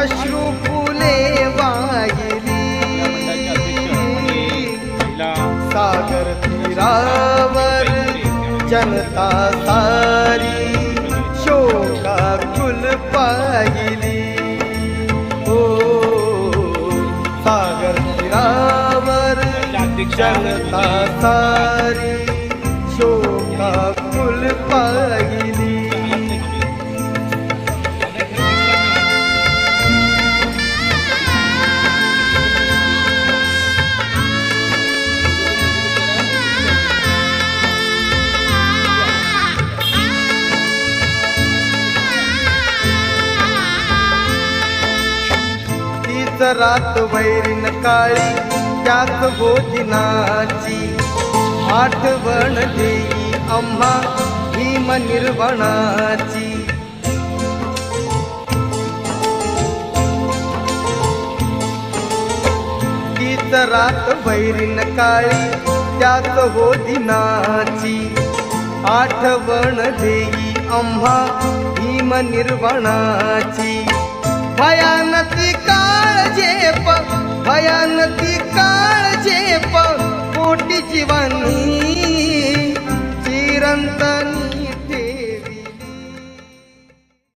अश्रू फुले वाहिली सागर तीरावर जनता सारी शोका कुल पाहिली। हो सागर तीरावर जनता सारी शोका कुल पाहिली। रात वैरीन काळी त्यात भोजनाची आठवण देई अम्मा भीम निर्वणाची तीच रात वैरीन काळी त्यात भोजनाची आठवण देई अम्मा भीम निर्वणाची भयानकी काळ झेप भयानकी काळ झेप कोटी जीवानी चिरंतनी